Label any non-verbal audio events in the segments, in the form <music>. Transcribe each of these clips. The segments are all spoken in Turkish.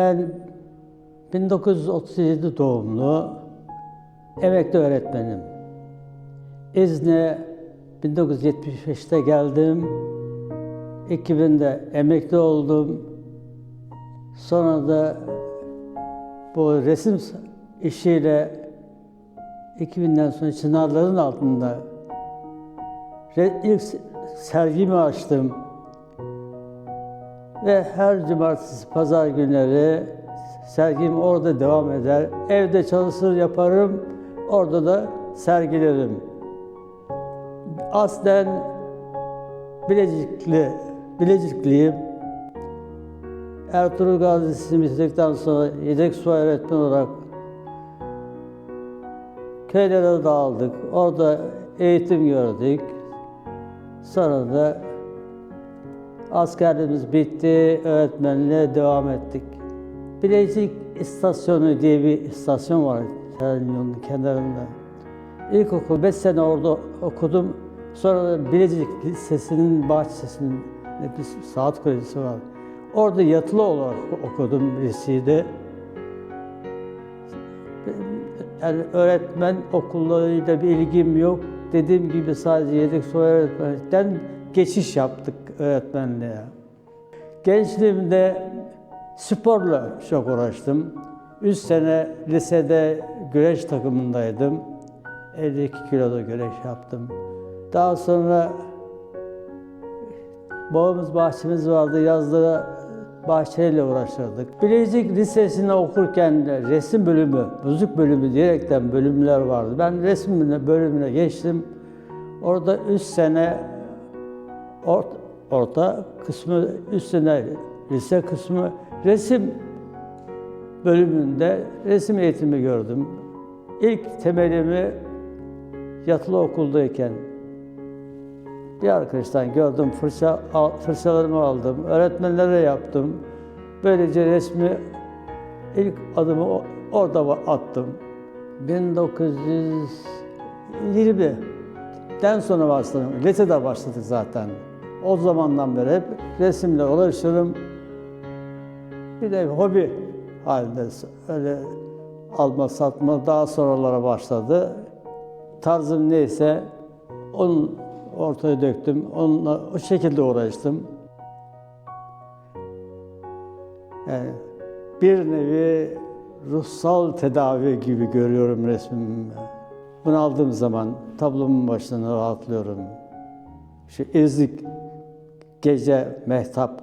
Ben 1937 doğumlu emekli öğretmenim. İzne 1975'te geldim. 2000'de emekli oldum. Sonra da bu resim işiyle 2000'den sonra çınarların altında ilk sergimi açtım. Ve her cumartesi, pazar günleri sergim orada devam eder. Evde çalışır yaparım, orada da sergilerim. Aslen Bilecikli, Bilecikliyim. Ertuğrul Gazi Lisesi'ni bitirdikten sonra yedek su öğretmen olarak köylere dağıldık. Orada eğitim gördük. Sonra da askerliğimiz bitti, öğretmenliğe devam ettik. Bilecik İstasyonu diye bir istasyon var yolunun kenarında. İlkokul 5 sene orada okudum. Sonra da Bilecik Lisesi'nin bahçesinde bir saat kulesi var. Orada yatılı olarak okudum liseyi yani öğretmen okullarıyla bir ilgim yok. Dediğim gibi sadece yedek su öğretmenlikten geçiş yaptık öğretmenliğe. Gençliğimde sporla çok uğraştım. Üç sene lisede güreş takımındaydım. 52 kiloda güreş yaptım. Daha sonra bağımız bahçemiz vardı. Yazları bahçeyle uğraşırdık. Bilecik Lisesi'nde okurken de resim bölümü, müzik bölümü diyerekten bölümler vardı. Ben resim bölümüne geçtim. Orada üç sene orta, kısmı, üç sene lise kısmı resim bölümünde resim eğitimi gördüm. İlk temelimi yatılı okuldayken bir arkadaştan gördüm, fırça, al- fırçalarımı aldım, öğretmenlere yaptım. Böylece resmi ilk adımı orada attım. 1920'den sonra başladım. Lisede başladık zaten. O zamandan beri hep resimle uğraşırım. Bir de hobi halinde öyle alma satma daha sonralara başladı. Tarzım neyse onun ortaya döktüm. Onunla o şekilde uğraştım. Yani bir nevi ruhsal tedavi gibi görüyorum resmimi. Bunu aldığım zaman tablomun başına rahatlıyorum. Şu İznik gece mehtap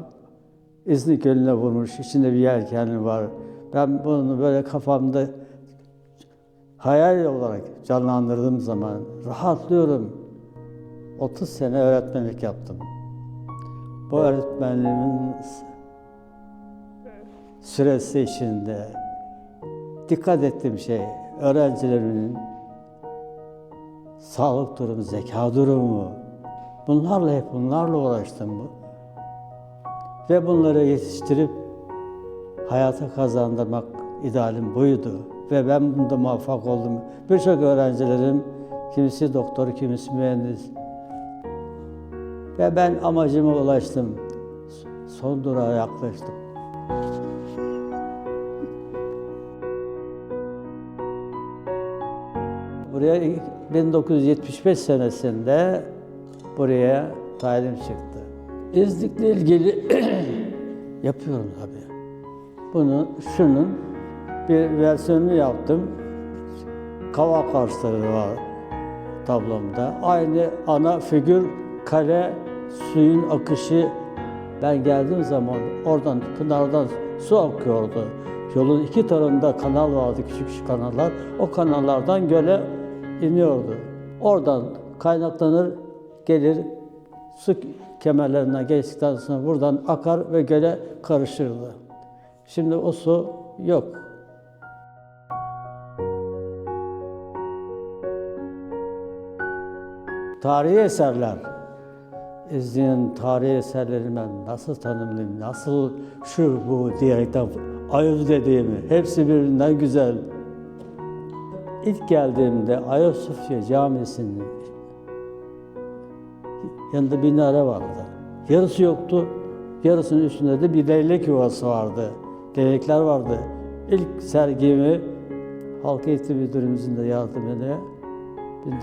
İznik gölüne vurmuş, içinde bir yelkenli var. Ben bunu böyle kafamda hayal olarak canlandırdığım zaman rahatlıyorum. 30 sene öğretmenlik yaptım. Bu öğretmenliğimin süresi içinde dikkat ettiğim şey öğrencilerimin sağlık durumu, zeka durumu. Bunlarla hep bunlarla uğraştım. Ve bunları yetiştirip hayata kazandırmak idealim buydu. Ve ben bunda muvaffak oldum. Birçok öğrencilerim, kimisi doktor, kimisi mühendis. Ve ben amacıma ulaştım. Son durağa yaklaştım. Buraya ilk 1975 senesinde buraya tayin çıktı. İznik'le ilgili <clears throat> yapıyorum tabii. Bunu, şunun bir versiyonunu yaptım. Kavak ağaçları var tablomda. Aynı ana figür kale, suyun akışı. Ben geldiğim zaman oradan, Pınar'dan su akıyordu. Yolun iki tarafında kanal vardı, küçük küçük kanallar. O kanallardan göle iniyordu. Oradan kaynaklanır, gelir, su kemerlerinden geçtikten sonra buradan akar ve göle karışırdı. Şimdi o su yok. Tarihi eserler. İzleyen tarihi eserlerini ben nasıl tanımlayayım, nasıl şu bu diyerekten ayırt dediğimi, hepsi birbirinden güzel. İlk geldiğimde Ayasofya Camisi'nin yanında bir minare vardı. Yarısı yoktu, yarısının üstünde de bir leylek yuvası vardı. gelenekler vardı. İlk sergimi Halk Eğitim Müdürümüzün de yardımıyla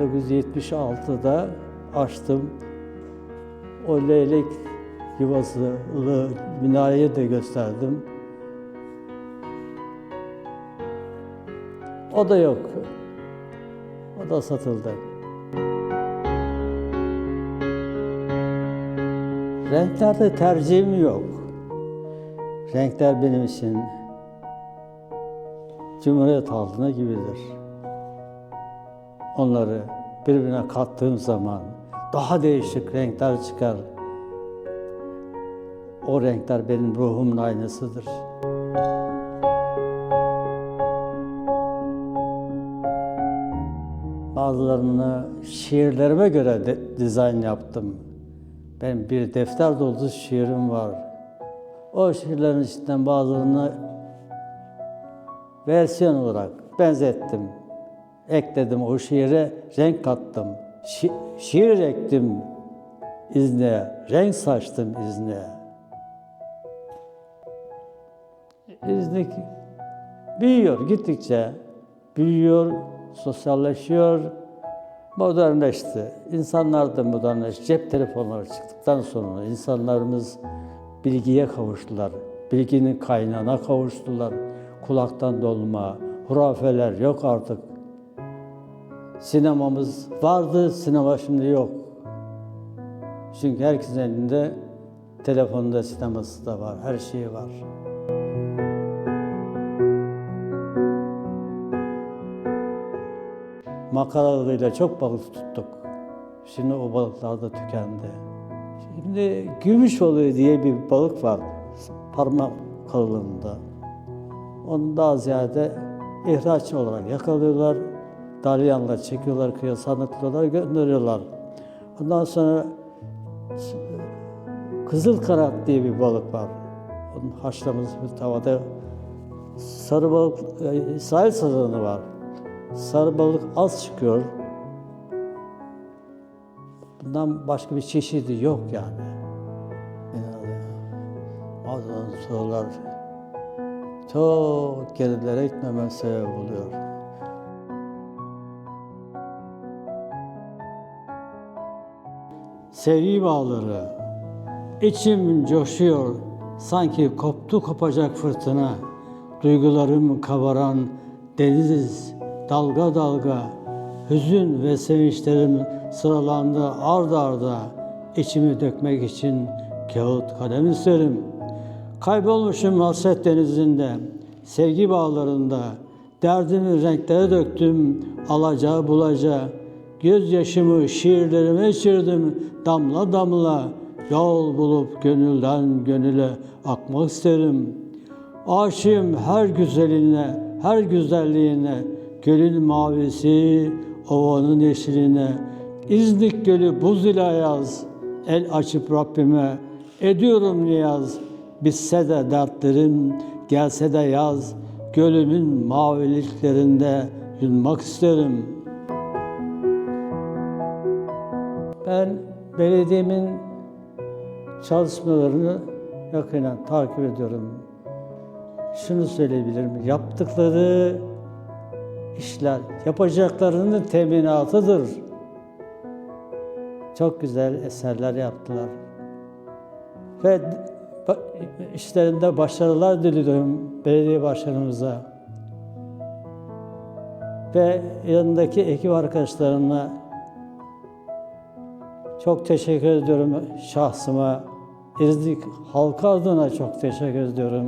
1976'da açtım. O leylek yuvası, minareyi de gösterdim. O da yok. O da satıldı. Renklerde tercihim yok. Renkler benim için Cumhuriyet altına gibidir. Onları birbirine kattığım zaman daha değişik renkler çıkar. O renkler benim ruhumun aynasıdır. Bazılarını şiirlerime göre de, dizayn yaptım. Benim bir defter dolusu şiirim var. O şiirlerin içinden bazılarını versiyon olarak benzettim. Ekledim o şiire, renk kattım. Şi- şiir ektim izne, renk saçtım izne. İznik büyüyor gittikçe, büyüyor, sosyalleşiyor, modernleşti. İnsanlar da modernleşti. Cep telefonları çıktıktan sonra insanlarımız bilgiye kavuştular. Bilginin kaynağına kavuştular. Kulaktan dolma, hurafeler yok artık. Sinemamız vardı, sinema şimdi yok. Çünkü herkesin elinde telefonda sineması da var, her şeyi var. Makaralarıyla çok balık tuttuk. Şimdi o balıklar da tükendi. Şimdi gümüş balığı diye bir balık var. Parmak kalınlığında. Onu daha ziyade ihraç olarak yakalıyorlar. Dalyanla çekiyorlar, kıyıya sanıklıyorlar, gönderiyorlar. Ondan sonra kızıl kanat diye bir balık var. Onun haşlaması bir tavada sarı balık, e, sahil sazanı var. Sarı balık az çıkıyor. Bundan başka bir çeşidi yok yani. Bazen sorular çok gerilere gitmeme sebep oluyor. Sevgi bağları, içim coşuyor, sanki koptu kopacak fırtına. Duygularım kabaran deniz dalga dalga, hüzün ve sevinçlerim sıralandı ard arda. İçimi dökmek için kağıt kalem isterim. Kaybolmuşum hasret denizinde, sevgi bağlarında. Derdimi renklere döktüm, alacağı bulacağı. Gözyaşımı şiirlerime içirdim damla damla. Yol bulup gönülden gönüle akmak isterim. Aşığım her güzeline, her güzelliğine, gölün mavisi, ovanın yeşiline. İznik gölü buz ile yaz, el açıp Rabbime ediyorum niyaz. Bitse de dertlerim, gelse de yaz, gölümün maviliklerinde yunmak isterim. Ben belediyemin çalışmalarını yakından takip ediyorum. Şunu söyleyebilirim, yaptıkları işler, yapacaklarının teminatıdır. Çok güzel eserler yaptılar. Ve işlerinde başarılar diliyorum belediye başkanımıza. Ve yanındaki ekip arkadaşlarına çok teşekkür ediyorum şahsıma. İznik halkı adına çok teşekkür ediyorum.